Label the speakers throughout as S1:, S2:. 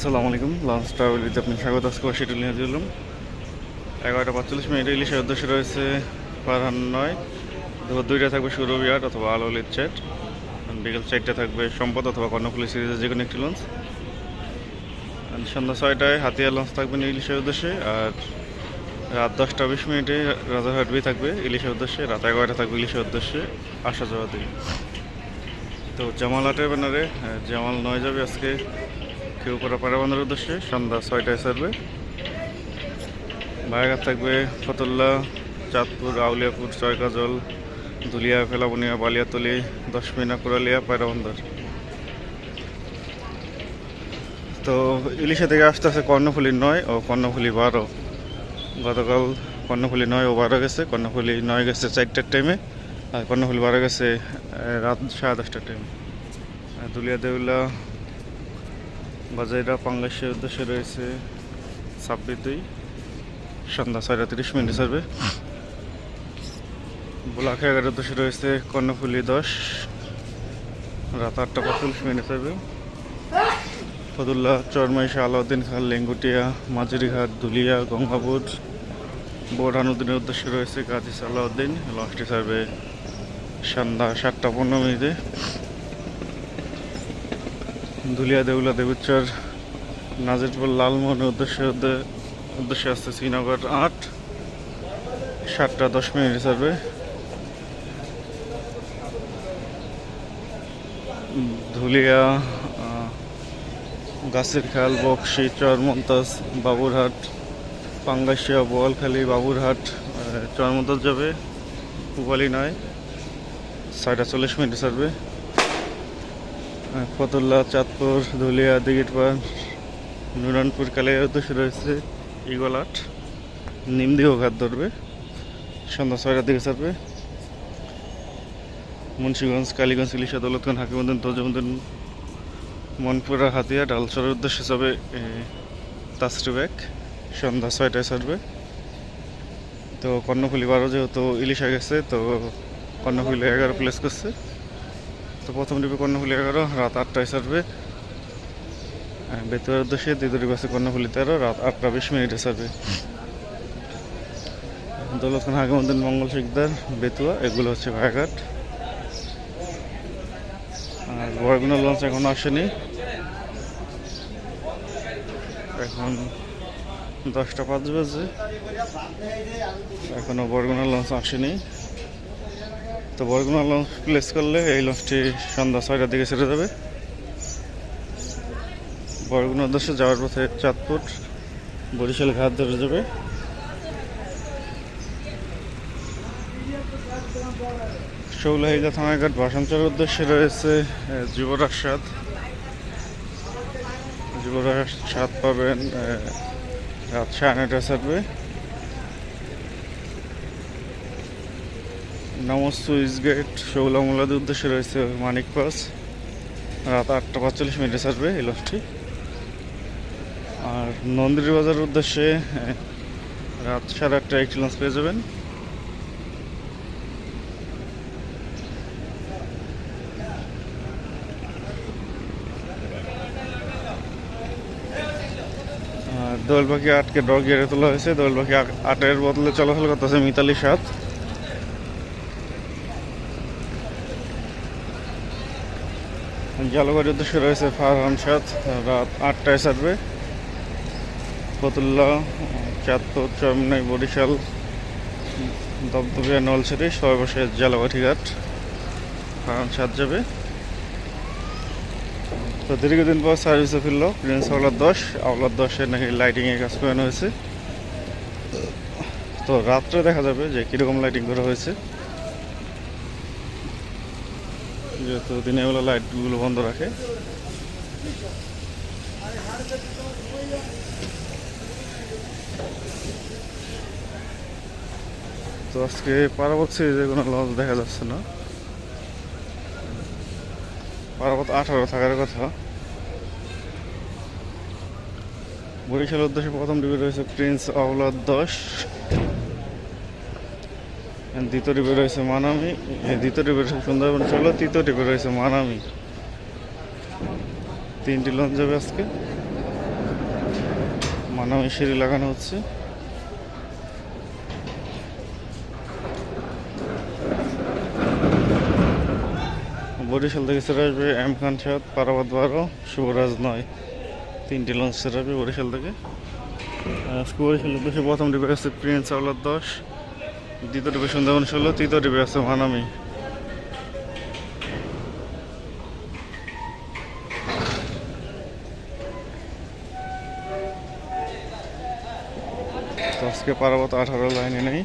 S1: আসসালামু আলাইকুম। লঞ্চ ট্রাভেলিতে আপনি স্বাগত আজকে সেটুল নিয়ে এগারোটা পাঁচচল্লিশ মিনিট ইলিশের উদ্দেশ্যে রয়েছে পারহান নয়। দুইটা থাকবে সুরবিয়াট অথবা আলোলির চ্যাট বিকেল চারটে থাকবে সম্পদ অথবা কর্ণফুলি সিরিজের যে কোনো একটি লঞ্চ সন্ধ্যা ছয়টায় হাতিয়ার লঞ্চ থাকবে ইলিশের উদ্দেশ্যে। আর রাত দশটা বিশ মিনিটে রাজারহাট বি থাকবে ইলিশের উদ্দেশ্যে। রাত এগারোটা থাকবে ইলিশের উদ্দেশ্যে আসা যাওয়া দিয়ে তো জামাল আটের ব্যানারে জামাল নয় যাবে আজকে। কেউ করা পাড়াবান্ধার উদ্দেশ্যে সন্ধ্যা ছয়টায় সারবে বায়াঘাট থাকবে ফতুল্লা, চাঁদপুর আউলিয়াপুর চয়কাজল দুলিয়া, ফেলাবনিয়া, বালিয়াতলি, দশমিনা কোরালিয়া পায়রাবন্দর তো ইলিশা থেকে আসতে আসতে কর্ণফুলি নয় ও কর্ণফুলি বারো। গতকাল কর্ণফুলি নয় ও বারো গেছে, কর্ণফুলি নয় গেছে চারটার টাইমে আর কর্ণফুলি বারো গেছে রাত সাড়ে দশটার টাইমে দুলিয়া, দেউলা বাজাইরা পাঙ্গাসের উদ্দেশ্যে রয়েছে ছাব্বিশ দুই সন্ধ্যা ছয়টা তিরিশ মিনিট সার্ভে বোলাখা এগারো উদ্দেশ্যে রয়েছে কর্ণফুলি দশ। রাত আটটা পঁয়তাল্লিশ মিনিট সার্ভে ফতুল্লা, চরমাইশা, আলাউদ্দিন খান, লেঙ্গুটিয়া মাঝুরিঘাট দুলিয়া, গঙ্গাপুর। বোরহানুদ্দিনের উদ্দেশ্যে রয়েছে কাজী সালাউদ্দিন। লঞ্চটি সার্ভে সন্ধ্যা সাতটা পনেরো মিনিটে। দুলিয়া দেউলা দেবুচ্চর নাজিরপুর লালমোহনের উদ্দেশ্যে উদ্দেশ্যে আসছে শ্রীনগর আট। সাতটা দশ মিনিট সার্ভে ধুলিয়া গাছের খাল বক্সি চরমন্তাজ বাবুরহাট পাঙ্গাসিয়া বোয়ালখালী বাবুরহাট আহ, চরমন্তাজ যাবে পুবালি নয়। ছয়টা চল্লিশ মিনিট সার্ভে ফতুল্লা, চাঁদপুর, ধুলিয়া দিগিটপাড় নুরানপুর কালিয়ার উদ্দেশ্যে রয়েছে ইগলাট নিমদিও ঘাট ধরবে। সন্ধ্যা ছয়টার দিকে ছাড়বে। মুন্সীগঞ্জ, কালীগঞ্জ ইলিশা দৌলতগঞ্জ হাকিমুদ্দিন, তজমুদ্দিন, মনপুরা, হাতিয়া, ডালচরের উদ্দেশ্যে যাবে তাসরি ব্যাগ সন্ধ্যা ছয়টায় ছাড়বে। তো কর্ণফুলি বারো যেহেতু ইলিশা গেছে, তো কর্ণফুলি এগারো প্লেস করছে। তো প্রথম ডিপে কর্ণফুলি এগারো রাত আটটায় ছাড়বে। বেতুয়ার উদ্দেশ্যে দ্বিতীয় আছে কর্ণফুলি তেরো রাত আটটা বিশ মিনিটে ছাড়বে। দৌলত খান হাকিমুদ্দিন মঙ্গল শিকদার, বেতুয়া, এগুলো হচ্ছে ভায়াঘাট আর বরগুনা লঞ্চ এখনও আসেনি। এখন দশটা পাঁচ বাজে। এখনও বরগুনা লঞ্চ আসেনি। তো বরগুনা লঞ্চ প্লেস করলে এই লঞ্চটি সন্ধ্যা ছয়টার দিকে ছেড়ে যাবে। বরগুনা উদ্দেশ্যে যাওয়ার পথে চাঁদপুর, বরিশাল ঘাট ধরে যাবে। শৌলাহিদা থানাঘাট ভাষাঞ্চলের উদ্দেশ্যে রয়েছে যুবরাজ সাদ যুবরাজ সাদ পাবেন রাত সাড়ে নয়টা ছাড়বে। নমস সুইচ গেট শৌলামুলাদের উদ্দেশ্যে রয়েছে মানিক পাস। রাত আটটা পাঁচচল্লিশ মিনিটে ছাড়বে এই লঞ্চটি। আর নন্দিনী বাজারের উদ্দেশ্যে রাত সাড়ে আটটায় একটি লঞ্চ পেয়ে যাবেন। দোয়েল পাখি আটকে ডগ গেড়ে তোলা হয়েছে। দোয়েল পাখি আট- আটের বদলে চলাচল করতেছে মিতালি সাত জালবাড়ির উদ্দেশ্যে রয়েছে ফারহান সাত রাত আটটায় ছাড়বে। ফতুল্লা, চাঁদপুর, চরমনাই, বরিশাল দপদপিয়া নলছড়ি, সর্বশেষ জালাবাটি ঘাট ফারহান সাত যাবে। তো দীর্ঘদিন পর সার্ভিসে ফিরলো প্রিন্স আওলার দশ আওলার দশের নাকি লাইটিংয়ের কাজ করানো হয়েছে। তো রাত্রে দেখা যাবে যে কীরকম লাইটিং করা হয়েছে। যেহেতু দিনের বেলা লাইটগুলো বন্ধ রাখে। তো আজকে পারাবত সিরিজে কোনো লঞ্চ দেখা যাচ্ছে না। পারাবত আঠারো থাকার কথা। বরিশাল উদ্দেশ্যে প্রথম ডিবি রয়েছে প্রিন্স আওলাদ দশ দ্বিতীয় ডিবে রয়েছে মানামি। দ্বিতীয় রয়েছে সুন্দরবন। ষোলো তৃতীয় ডিবে রয়েছে মানামি। তিনটি লঞ্চ যাবে আজকে। মানামি সিঁড়ি লাগানো হচ্ছে। বরিশাল থেকে ছেড়ে আসবে এম খান সাদ পারাবাদ বারো, শুভরাজ নয়। তিনটি লঞ্চ ছেড়ে আসবে বরিশাল থেকে। আজকে বরিশাল উদ্দেশ্যে প্রথম ডিবে আছে প্রিন্স আউলার দশ। দ্বিতীয় ডিবে সুন্দরবন ষোলো, তৃতীয় ডিবে আছে মানামি তো আজকে পারাবত আঠারো লাইনে নেই।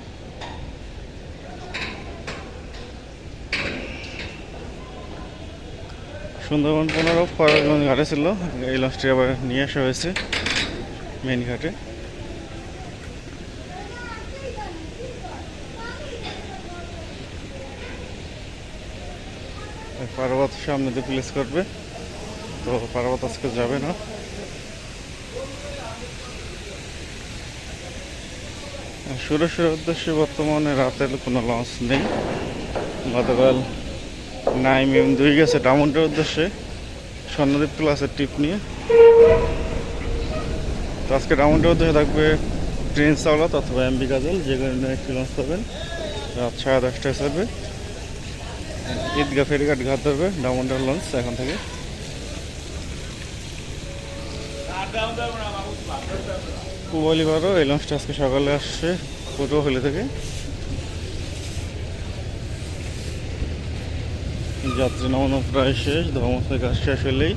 S1: সুন্দরবন পনেরো ফরাজগঞ্জ ঘাটে ছিল। এই লঞ্চটি আবার নিয়ে আসা হয়েছে মেন ঘাটে। পার্বত সামনে দিয়ে প্লেস করবে। তো পার্বত আজকে যাবে না। সুরেশের উদ্দেশ্যে বর্তমানে রাতের কোনো লঞ্চ নেই। গতকাল নাইম এম দুই গেছে ডায়মন্ডের উদ্দেশ্যে। স্বর্ণদ্বীপ ক্লাসের টিপ নিয়ে। তো আজকে ডায়মন্ডের উদ্দেশ্যে থাকবে প্রিন্স আওলাত অথবা এমবি গাজল যে কোনো একটি লঞ্চ পাবেন। রাত সাড়ে দশটায় ছাড়বে ঈদগাহ ফেরিঘাট ঘাট ধরবে, ডামন্ডার লঞ্চ এখন থেকে। পুবালি বারো, এই লঞ্চটা আজকে সকালে আসছে পটুয়াখালী থেকে। যাত্রী নামানো প্রায় শেষ, ধর্মস্থল কাজ শেষ হলেই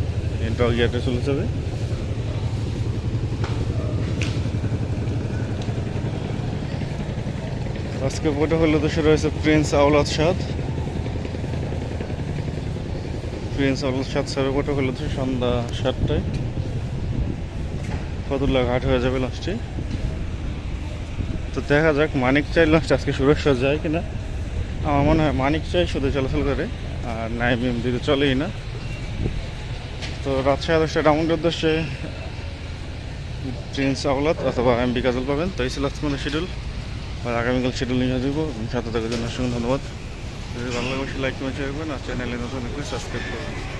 S1: ডগ ইয়ার্ডে চলে যাবে। আজকে পটুয়াখালী দেশে রয়েছে প্রিন্স আওলাদ সাদ। প্রিন্স সাত সাদ সাহেব পটুয়াখালী তো সন্ধ্যা সাতটায়। ফতুল্লা ঘাট হয়ে যাবে লাস্টে তো দেখা যাক, মানিক চাই লাস্ট আজকে সুরেশ্বর যায় কিনা। আমার মনে হয় মানিক চাই শুধু চলাচল করে, আর নাইম দিতে চলেই না। তো রাত সাড়ে দশটা রাউন্ডের উদ্দেশ্যে প্রিন্স আওলাদ অথবা এম বি কাজল পাবেন। তো এই ছিল আজকে শিডিউল আর আগামীকাল শিডিউল নিয়ে দেবো সাথে থাকার জন্য অসংখ্য ধন্যবাদ। যদি ভালো লাগে অবশ্যই লাইক কমেন্ট করবেন আর চ্যানেলে নতুন সাবস্ক্রাইব করবেন।